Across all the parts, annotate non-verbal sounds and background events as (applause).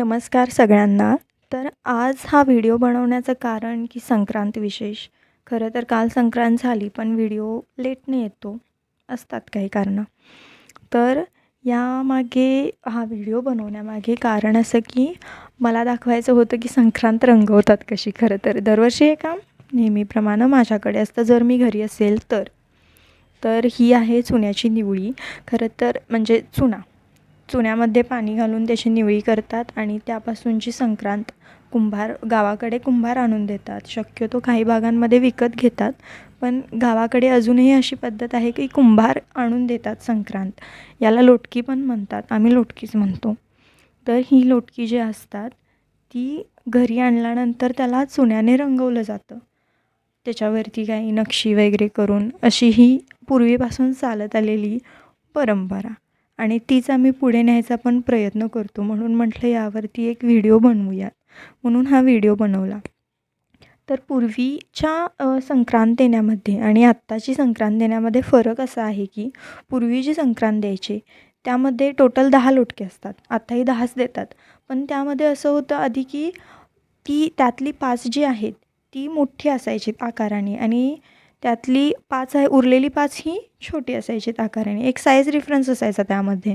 नमस्कार सगळ्यांना. तर आज हा व्हिडिओ बनवण्याचं कारण की संक्रांत विशेष. खरं तर काल संक्रांत झाली पण व्हिडिओ लेटने येतो असतात काही कारणं. तर यामागे हा व्हिडिओ बनवण्यामागे कारण असं की मला दाखवायचं होतं की संक्रांत रंगवतात कशी. खरं तर दरवर्षी हे काम नेहमीप्रमाणे माझ्याकडे असतं. जर मी घरी असेल तर. तर ही आहे चुन्याची निवळी. खरं तर म्हणजे चुना. चुन्यामध्ये पाणी घालून त्याची निवळी करतात आणि त्यापासूनची संक्रांत कुंभार गावाकडे कुंभार आणून देतात. शक्यतो काही भागांमध्ये विकत घेतात पण गावाकडे अजूनही अशी पद्धत आहे की कुंभार आणून देतात संक्रांत. याला लोटकी पण म्हणतात आम्ही लोटकीच म्हणतो. तर ही लोटकी जी असतात ती घरी आणल्यानंतर त्याला चुन्याने रंगवलं जातं. त्याच्यावरती काही नक्षी वगैरे करून अशी ही पूर्वीपासून चालत आलेली परंपरा. आणि तीच आम्ही पुढे न्यायचा पण प्रयत्न करतो म्हणून म्हटलं यावरती एक व्हिडिओ बनवूयात. म्हणून हा व्हिडिओ बनवला. तर पूर्वीच्या संक्रांत देण्यामध्ये आणि आत्ताची संक्रांत देण्यामध्ये फरक असा आहे की पूर्वी जी संक्रांत द्यायची त्यामध्ये टोटल दहा लोटके असतात. आत्ताही दहाच देतात. पण त्यामध्ये असं होतं आधी की ती त्यातली पाच जी आहेत ती मोठी असायची आकाराने आणि त्यातली पाच आहे उरलेली पाच ही छोटी असायची आकाराने एक साईज डिफरन्स असायचा त्यामध्ये.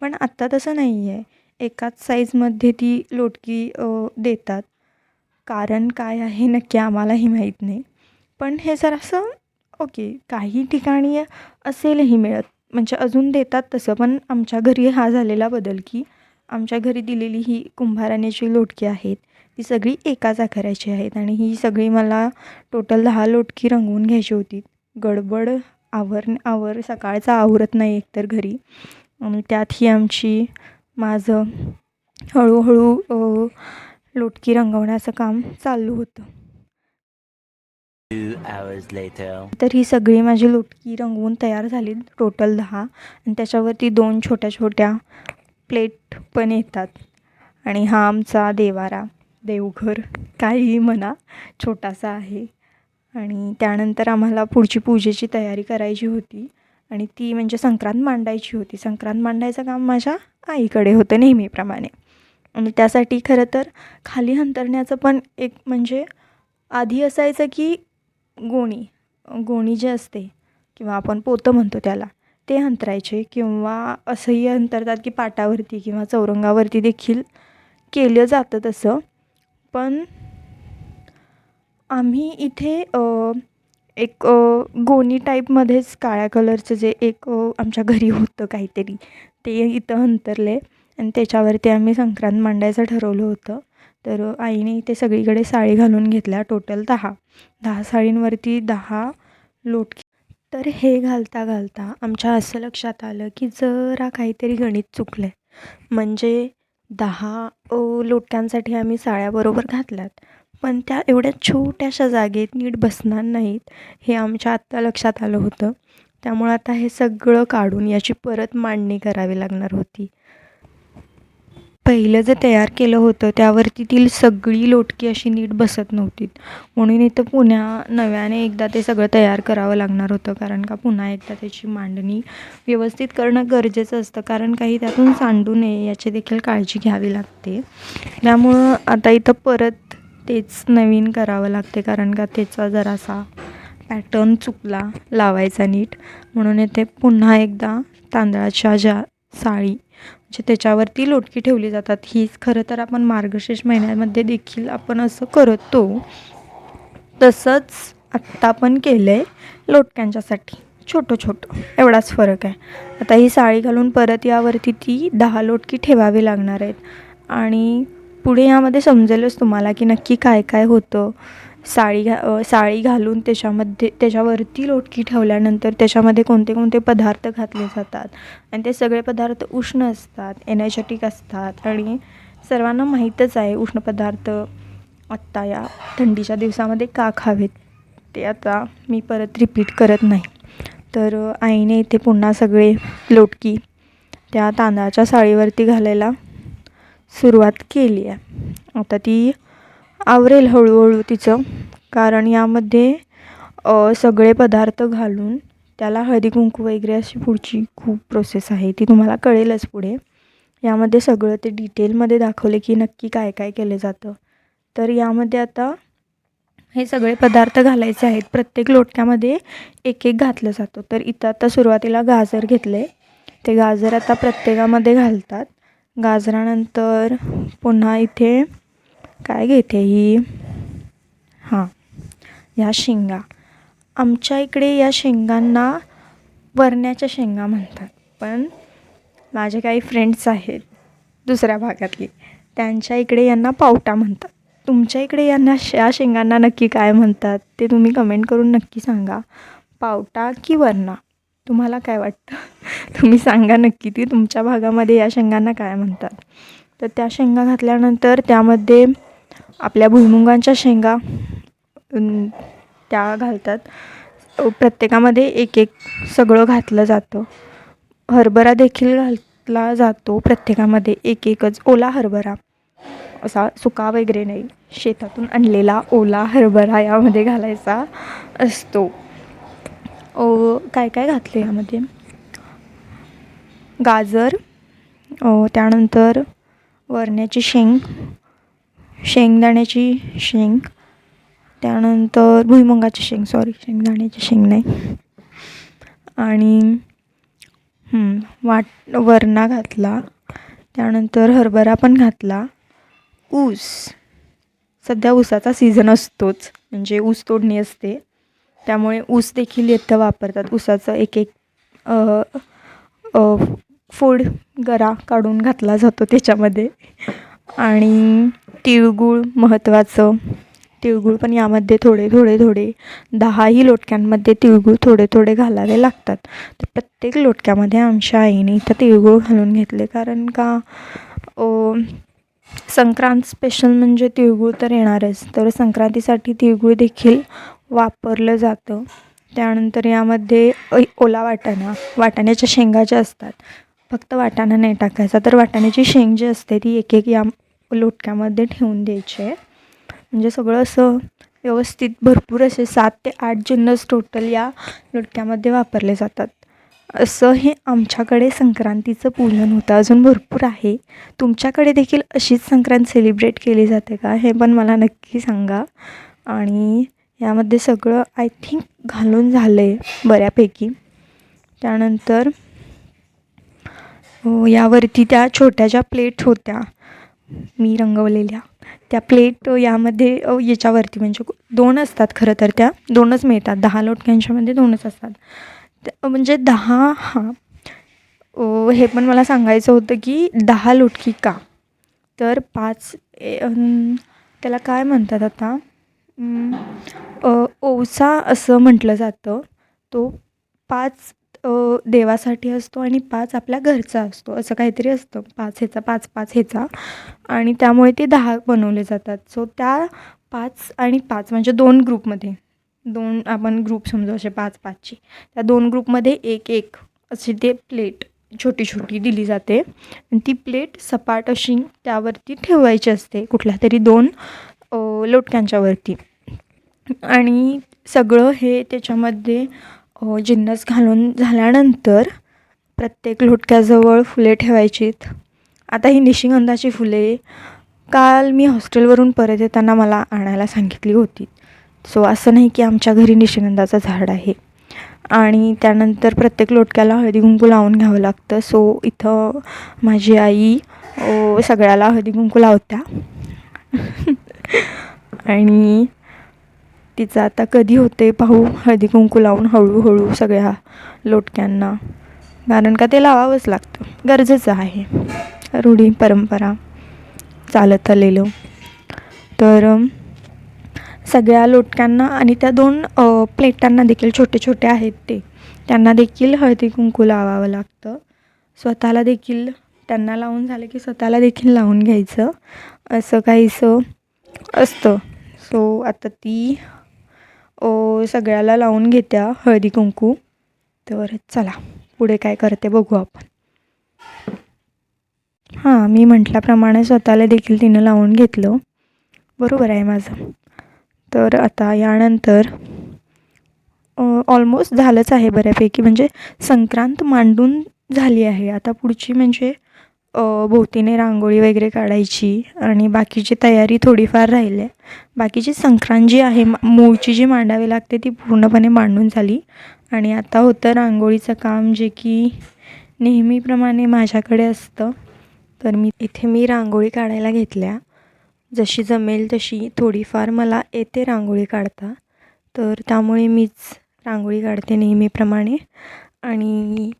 पण आत्ता तसं नाही आहे एकाच साईजमध्ये ती लोटकी देतात. कारण काय आहे नक्की आम्हालाही माहीत नाही. पण हे जर असं ओके काही ठिकाणी असेलही मिळत. म्हणजे अजून देतात तसं पण आमच्या घरी हा झालेला बदल की आमच्या घरी दिलेली ही कुंभाराण्याची लोटकी आहेत. ती सगळी एकाच आकाराची आहेत आणि ही सगळी मला टोटल दहा लोटकी रंगवून घ्यायची होती. गडबड आवर आवर सकाळचा आवरत नाही एकतर घरी. आणि त्यात ही आमची माझं हळूहळू लोटकी रंगवण्याचं काम चालू होतं. तर ही सगळी माझी लोटकी रंगवून तयार झाली टोटल दहा. आणि त्याच्यावरती दोन छोट्या छोट्या प्लेट पण येतात. आणि हा आमचा देवारा. देवघर काहीही म्हणा छोटासा आहे. आणि त्यानंतर आम्हाला पुढची पूजेची तयारी करायची होती. आणि ती म्हणजे संक्रांत मांडायची होती. संक्रांत मांडायचं काम माझ्या आईकडे होतं नेहमीप्रमाणे. आणि त्यासाठी खरं तर खाली अंतरण्याचं पण एक म्हणजे आधी असायचं की गोणी गोणी जे असते किंवा आपण पोतं म्हणतो त्याला ते अंतरायचे किंवा असंही अंतरतात की पाटावरती किंवा चौरंगावरती देखील केलं जातं तसं. पण आम्ही इथे एक गोणी टाईपमध्येच काळ्या कलरचं जे एक आमच्या घरी होतं काहीतरी ते इथं अंतरले. आणि त्याच्यावरती आम्ही संक्रांत मांडायचं ठरवलं होतं. तर आईने इथे सगळीकडे साडी घालून घेतल्या टोटल दहा. दहा साडींवरती दहा लोटकी तर हे घालता घालता आमच्या असं लक्षात आलं की जरा काहीतरी गणित चुकलं आहे म्हणजे दहा लोटक्यांसाठी आम्ही साड्या बरोबर घातल्यात. पण त्या एवढ्या छोट्याशा जागेत नीट बसणार नाहीत हे आमच्या आत्ता लक्षात आलं होतं. त्यामुळं आता हे सगळं काढून याची परत मांडणी करावी लागणार होती. पहिलं जे तयार केलं होतं त्यावरती ती सगळी लोटकी अशी नीट बसत नव्हती. म्हणून इथं पुन्हा नव्याने एकदा ते सगळं तयार करावं लागणार होतं कारण का पुन्हा एकदा त्याची मांडणी व्यवस्थित करणं गरजेचं असतं कारण काही त्यातून सांडू नये याची देखील काळजी घ्यावी लागते. त्यामुळं आता इथं परत तेच नवीन करावं लागते कारण का त्याचा जरासा पॅटर्न चुकला लावायचा नीट. म्हणून इथे पुन्हा एकदा तांदळाच्या ज्या साळी. म्हणजे त्याच्यावरती लोटकी ठेवली जातात. हीच खरं तर आपण मार्गशीर्ष महिन्यामध्ये देखील आपण असं करतो. तसंच आत्ता पण केलं आहे लोटक्यांच्यासाठी. छोटं छोटं. एवढाच फरक आहे. आता ही साळी घालून परत यावरती ती दहा लोटकी ठेवावी लागणार आहेत. आणि पुढे यामध्ये समजेलच तुम्हाला की नक्की काय काय होतं. साळी घा साळी घालून त्याच्यामध्ये त्याच्यावरती लोटकी ठेवल्यानंतर त्याच्यामध्ये कोणते कोणते पदार्थ घातले जातात. आणि ते सगळे पदार्थ उष्ण असतात एनर्जेटिक असतात आणि सर्वांना माहीतच आहे उष्ण पदार्थ आत्ता या थंडीच्या दिवसामध्ये का खावेत ते आता मी परत रिपीट करत नाही. तर आईने इथे पुन्हा सगळे लोटकी त्या तांदळाच्या साळीवरती घालायला सुरुवात केली आहे. आता ती आवरेल हळूहळू तिचं. कारण यामध्ये सगळे पदार्थ घालून त्याला हळदी कुंकू वगैरे अशी पुढची खूप प्रोसेस आहे. ती तुम्हाला कळेलच पुढे. यामध्ये सगळं ते डिटेलमध्ये दाखवले की नक्की काय काय केलं जातं. तर यामध्ये आता हे सगळे पदार्थ घालायचे आहेत. प्रत्येक लोटक्यामध्ये एक एक घातलं जातं. तर इथं आता सुरुवातीला गाजर घेतले ते गाजर आता प्रत्येकामध्ये घालतात. गाजरानंतर पुन्हा इथे काय घेते ही? हां ह्या शेंगा. आमच्या इकडे या शेंगांना वरण्याच्या शेंगा म्हणतात पण माझे काही फ्रेंड्स आहेत दुसऱ्या भागातली. त्यांच्या इकडे यांना पावटा म्हणतात. तुमच्या इकडे यांना या शेंगांना नक्की काय म्हणतात ते तुम्ही कमेंट करून नक्की सांगा. पावटा की वरणा? तुम्हाला काय वाटतं? (laughs) तुम्ही सांगा नक्की ती तुमच्या भागामध्ये या शेंगांना काय म्हणतात? तर त्या शेंगा घातल्यानंतर त्यामध्ये आपल्या भुईमुगांच्या शेंगा त्या घालतात. प्रत्येकामध्ये एक एक सगळं घातलं जातं. हरभरा देखील घातला जातो प्रत्येकामध्ये. एक एकच ओला हरभरा. असा सुका वगैरे नाही. शेतातून आणलेला ओला हरभरा यामध्ये घालायचा असतो. ओ काय काय घातलं यामध्ये? गाजर त्यानंतर वरण्याची शेंग शेंगदाण्याची शेंग त्यानंतर भुईमुगाची शेंग सॉरी शेंगदाण्याची शेंग नाही. आणि वाट वरणा घातला त्यानंतर हरभरा पण घातला. ऊस सध्या ऊसाचा सीझन असतोच म्हणजे ऊस तोडणी असते. त्यामुळे ऊस देखील येतं वापरतात. ऊसाचं एक एक फोड गरा काढून घातला जातो त्याच्यामध्ये. आणि तिळगूळ महत्त्वाचं. तिळगूळ पण यामध्ये थोडे थोडे थोडे. दहाही लोटक्यांमध्ये तिळगूळ थोडे थोडे घालावे लागतात. तर प्रत्येक लोटक्यामध्ये आमच्या आईने इथं तिळगूळ घालून घेतले. कारण का संक्रांत स्पेशल म्हणजे तिळगूळ तर येणारच. तर संक्रांतीसाठी तिळगूळ देखील वापरलं जातं. त्यानंतर यामध्ये ओला वाटाणा. वाटाण्याच्या शेंगा ज्या असतात फक्त वाटाणा नाही टाकायचा. तर वाटाण्याची शेंग जी असते ती एक एक या लोटक्यामध्ये ठेवून द्यायचे. आहे म्हणजे सगळं असं व्यवस्थित भरपूर असे सात ते आठ जिन्नस टोटल या लोटक्यामध्ये वापरले जातात. असं हे आमच्याकडे संक्रांतीचं पूजन होतं. अजून भरपूर आहे. तुमच्याकडे देखील अशीच संक्रांत सेलिब्रेट केली जाते का? हे पण मला नक्की सांगा. आणि यामध्ये सगळं आय थिंक घालून झालं आहे बऱ्यापैकी. त्यानंतर यावरती त्या छोट्या ज्या प्लेट होत्या मी रंगवलेल्या. त्या प्लेट यामध्ये याच्यावरती म्हणजे दोन असतात खरं तर त्या. दोनच मिळतात. दहा लोटक्यांच्यामध्ये दोनच असतात. म्हणजे दहा हां. हे पण मला सांगायचं होतं की दहा लोटकी का? तर पाच त्याला काय म्हणतात आता? ओसा असं म्हटलं जातं. तो पाच देवासाठी असतो आणि पाच आपल्या घरचा असतो. असं काहीतरी असतं. पाच ह्याचा पाच पाच ह्याचा. आणि त्यामुळे ते दहा बनवले जातात. सो त्या पाच आणि पाच म्हणजे दोन ग्रुपमध्ये. दोन आपण ग्रुप समजू असे पाच पाचची. त्या दोन ग्रुपमध्ये एक एक अशी ते प्लेट छोटी छोटी दिली जाते. आणि ती प्लेट सपाट अशी त्यावरती ठेवायची असते. कुठल्या तरी दोन लोटक्यांच्यावरती. आणि सगळं हे त्याच्यामध्ये जिन्नस घालून झाल्यानंतर प्रत्येक लोटक्याजवळ फुले ठेवायचीत. आता ही निशिगंधाची फुले काल मी हॉस्टेलवरून परत येताना मला आणायला सांगितली होती. सो असं नाही की आमच्या घरी निशिगंधाचं झाड आहे. आणि त्यानंतर प्रत्येक लोटक्याला हळदी कुंकू लावून घ्यावं लागतं. सो इथं माझी आई सगळ्याला हळदी कुंकू लावत्या. (laughs) आणि तिचं आता कधी होते पाहू. हळदी कुंकू लावून हळूहळू सगळ्या लोटक्यांना. कारण का ते लावावंच लागतं. गरजेचं आहे. रूढी परंपरा चालत आलेलं. तर सगळ्या लोटक्यांना आणि त्या दोन प्लेटांना देखील छोटे छोटे आहेत ते. त्यांना देखील हळदी कुंकू लावावं लागतं. स्वतःला देखील त्यांना लावून झालं की स्वतःला देखील लावून घ्यायचं. असं काहीसं असतं. सो आता ती सगळ्याला लावून घेत्या हळदी कुंकू. तर चला पुढे काय करते बघू आपण. हां मी म्हटल्याप्रमाणे स्वतःला देखील तिनं लावून घेतलं. बरोबर आहे माझं. तर आता यानंतर ऑलमोस्ट झालंच आहे बऱ्यापैकी. म्हणजे संक्रांत मांडून झाली आहे. आता पुढची म्हणजे भोवतीने रांगोळी वगैरे काढायची आणि बाकीची तयारी थोडीफार राहिली. आहे बाकीची संक्रांत जी आहे मूळची जी मांडावी लागते ती पूर्णपणे मांडून झाली. आणि आता होतं रांगोळीचं काम जे की नेहमीप्रमाणे माझ्याकडे असतं. तर मी इथे मी रांगोळी काढायला घेतल्या. जशी जमेल तशी थोडीफार मला येते रांगोळी काढता. तर त्यामुळे मीच रांगोळी काढते नेहमीप्रमाणे. आणि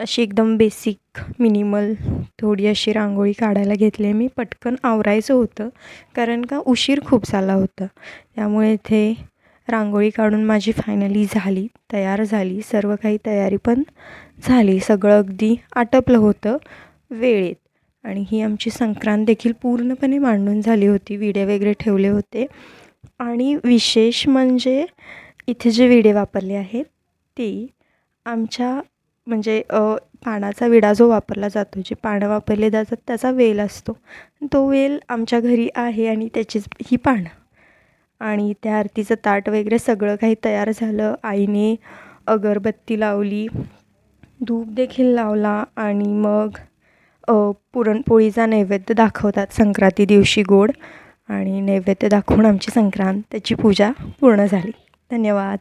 अशी एकदम बेसिक मिनिमल थोडी अशी रांगोळी काढायला घेतली आहे मी. पटकन आवरायचं होतं कारण का उशीर खूप झाला होता. त्यामुळे इथे रांगोळी काढून माझी फायनली झाली तयार झाली. सर्व काही तयारी पण झाली. सगळं अगदी आटपलं होतं वेळेत. आणि ही आमची संक्रांत देखील पूर्णपणे मांडून झाली होती. विडे वगैरे ठेवले होते. आणि विशेष म्हणजे इथे जे विडे वापरले आहेत ते आमच्या म्हणजे पानाचा विडा जो वापरला जातो जे पानं वापरले जातात त्याचा वेल असतो. तो वेल आमच्या घरी आहे आणि त्याचीच ही पानं. आणि त्या आरतीचं ताट वगैरे सगळं काही तयार झालं. आईने अगरबत्ती लावली धूप देखील लावला आणि मग पुरणपोळीचा नैवेद्य दाखवतात संक्रांती दिवशी गोड. आणि नैवेद्य दाखवून आमची संक्रांत त्याची पूजा पूर्ण झाली. धन्यवाद.